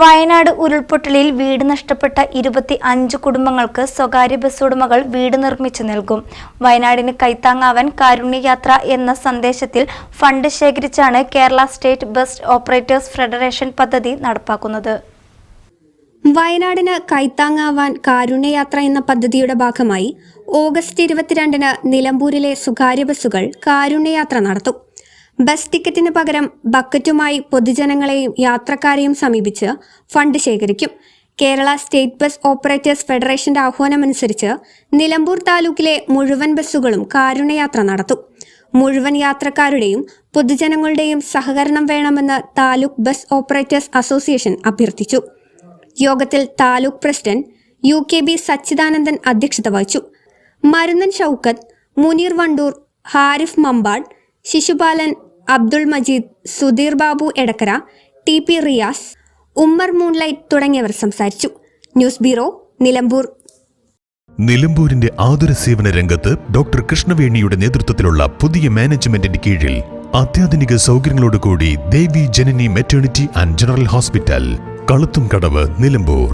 വയനാട് ഉരുൾപൊട്ടലിൽ വീട് നഷ്ടപ്പെട്ട ഇരുപത്തി അഞ്ച് കുടുംബങ്ങൾക്ക് സ്വകാര്യ ബസ് ഉടമകൾ വീട് നിർമ്മിച്ചു നൽകും. വയനാടിന് കൈത്താങ്ങാവാൻ കാരുണ്യയാത്ര എന്ന സന്ദേശത്തിൽ fund ശേഖരിച്ചാണ് Kerala state bus operators federation പദ്ധതി നടപ്പാക്കുന്നത്. വയനാടിന് കൈത്താങ്ങാവാൻ കാരുണ്യയാത്ര എന്ന പദ്ധതിയുടെ ഭാഗമായി ഓഗസ്റ്റ് ഇരുപത്തിരണ്ടിന് നിലമ്പൂരിലെ സ്വകാര്യ ബസ്സുകൾ കാരുണ്യയാത്ര നടത്തും. ബസ് ടിക്കറ്റിന് പകരം ബക്കറ്റുമായി പൊതുജനങ്ങളെയും യാത്രക്കാരെയും സമീപിച്ച് ഫണ്ട് ശേഖരിക്കും. കേരള സ്റ്റേറ്റ് ബസ് ഓപ്പറേറ്റേഴ്സ് ഫെഡറേഷന്റെ ആഹ്വാനമനുസരിച്ച് നിലമ്പൂർ താലൂക്കിലെ മുഴുവൻ ബസ്സുകളും കാരുണ്യയാത്ര നടത്തും. മുഴുവൻ യാത്രക്കാരുടെയും പൊതുജനങ്ങളുടെയും സഹകരണം വേണമെന്ന് താലൂക്ക് ബസ് ഓപ്പറേറ്റേഴ്സ് അസോസിയേഷൻ അഭ്യർത്ഥിച്ചു. യോഗത്തിൽ taluk president U K B Sachidanandan അധ്യക്ഷത വഹിച്ചു. Marunnan Shoukath Muneer Wandoor Harif Mampad Sishupalan Abdul Majeed Sudheer Babu Edakkara T P Riyas Ummer Moonlight തുടങ്ങിയവർ സംസാരിച്ചു. News bureau Nilambur. നിലമ്പൂരിന്റെ ആതുര സേവന രംഗത്ത് ഡോക്ടർ കൃഷ്ണവേണിയുടെ നേതൃത്വത്തിലുള്ള പുതിയ മാനേജ്മെന്റിന്റെ കീഴിൽ അത്യാധുനിക സൗകര്യങ്ങളോടുകൂടി Devi Janani maternity and general hospital കളുത്തും കടവ് നിലമ്പൂർ.